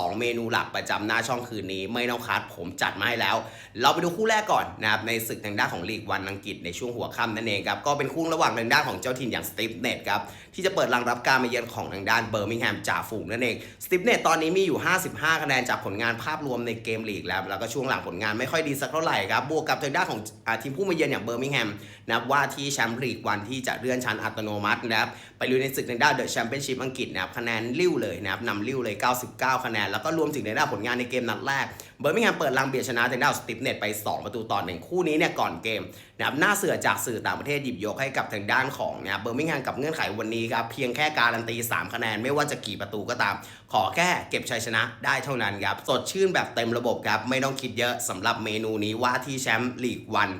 2 เมนูหลักประจำหน้าช่องคืนนี้ ไม่ต้องคัดผมจัดมาให้แล้ว เราไปดูคู่แรกก่อนนะครับในศึกทางด้านของลีกวันอังกฤษในช่วงหัวค่ำนั่นเองครับก็เป็นคู่ระหว่างทางด้านของเจ้าถิ่นอย่างสตีฟเนตครับที่จะเปิดรังรับการมาเยือนของทางด้านเบอร์มิงแฮมจ่าฝูงนั่นเองสตีฟเนตตอนนี้มีอยู่ 55 คะแนนจากผลงานภาพรวมในเกมลีกแล้วแล้วก็ช่วงหลังผลงานไม่ค่อยดีสักเท่าไหร่ครับบวกกับทางด้านของอทีมผู้มาเยือนอย่างเบอร์มิงแฮมนะครับว่าที่แชมป์ลีกวันที่จะเลื่อนชั้นอัตโนมัตินะครับไปลุยในศึกทางด้านเดอะแชมเปี้ยนชิพอังกฤษนะครับคะแนนลิ้วเลยนะครับนำลิ้วเลย 99 คะแนนแล้วก็รวมถึงในด้านผลงานในเกมนัดแรก เบอร์มิงแฮมเปิดลังเบียชนะทางด้านสติปเน็ตไป 2 ประตูต่อหนึ่งคู่นี้เนี่ยก่อนเกมนะครับน่าเสือจากสื่อต่างประเทศหยิบยกให้กับทางด้านของนะครับเบอร์มิงแฮมกับเงื่อนไขวันนี้ครับเพียงแค่การันตี 3 คะแนนไม่ว่าจะกี่ประตูก็ตาม ขอแค่เก็บชัยชนะได้เท่านั้นครับสดชื่นแบบเต็มระบบครับไม่ต้องคิดเยอะสำหรับเมนูนี้ว่าที่แชมป์ลีกวัน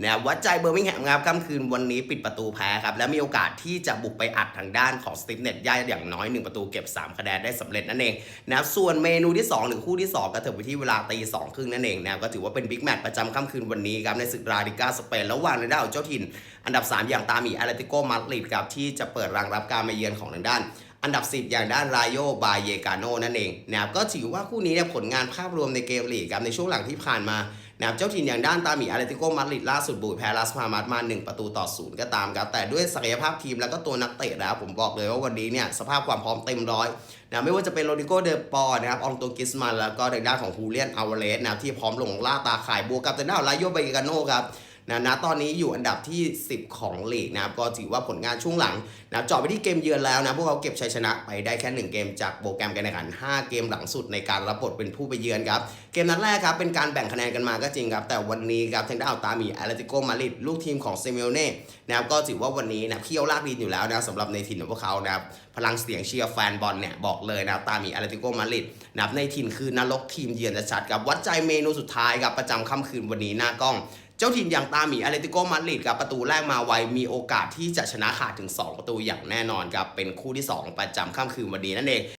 นะครับวัดใจเบอร์มิงแฮมครับค่ำคืนวันนี้ปิดประตูแพ้ครับ และมีโอกาสที่จะบุกไปอัดทางด้านของสติปเน็ตย่าอย่างน้อย 1 ประตูเก็บ 3 คะแนนได้สำเร็จนั่นเองนะครับส่วนเมนูที่ 2 หรือคู่ที่ 2 ก็เถิดไปที่เวลาตีสองครึ่งนั่นเองนะครับก็ถือว่าเป็นบิ๊กแมตช์ประจำค่ำคืนวันนี้ครับในศึกราลิกาสเปนระหว่างทางด้านของเจ้าถิ่น อันดับ 3 อย่างตามีอาร์ติโกมาดริดครับที่จะเปิดรังรับการมาเยือนของทางด้านอันดับ 10 อย่างด้านรายโยบายเยกาโนนั่นเองนะครับก็ถือว่าคู่นี้เนี่ยผลงานภาพรวมในเกมลีกครับในช่วงหลังที่ผ่านมา นะครับเจ้าถิ่นอย่างด้านตามีอาเลติโกมาดริดล่าสุดบุกแพ้ลาสพามาสมา 1 ประตูต่อศูนย์ก็ตามครับ แต่ด้วยศักยภาพทีมแล้วก็ตัวนักเตะแล้วผมบอกเลยว่าวันนี้เนี่ยสภาพความพร้อมเต็มร้อยนะไม่ว่าจะเป็นโรดิโกเดปอนะครับอองตัวกิสมันแล้วก็ทางด้านของฮูเลียนอาวาเลสนะที่พร้อมลงล่าตาข่ายบวกกับทางด้านของลายโยบายเบกาโนครับ นะณตอนนี้อยู่อันดับที่ 10 ของลีกนะครับก็ถือว่าผลงานช่วงหลังนะจาะไปที่เกมเยือนแล้วนะพวกเขาเก็บชัยชนะไปได้แค่ 1 เกมจากโปรแกรมการแข่งขัน 5 เกมหลังสุดในการรับบทเป็นผู้ไปเยือนครับเกมนัดแรกครับเป็นการแบ่งคะแนนกันมาก็จริงครับแต่วันนี้ครับทางด้านอัลตามีแอตเลติโกมาริดลูกทีมของเซมิโอเน่นะครับก็ถือว่าวันนี้นะเขี้ยวลากดินอยู่แล้วนะสำหรับในถิ่นของพวกเขานะครับพลังเสียงเชียร์แฟนบอลเนี่ยบอกเลยนะตามีแอตเลติโกมาริดนับในถิ่นคือนรกทีมเยือนจะชัดครับวัดใจเมนูสุดท้ายครับประจำค่ำคืนวันนี้หน้ากล้อง จ้าถิ่นอย่างตาหมีอาเลติโกมาดริดกับประตูแรกมาไวมีโอกาสที่จะชนะขาดถึง 2 ประตูอย่างแน่นอนครับเป็นคู่ที่ 2 ประจำค่ำคืนวันนี้นั่นเอง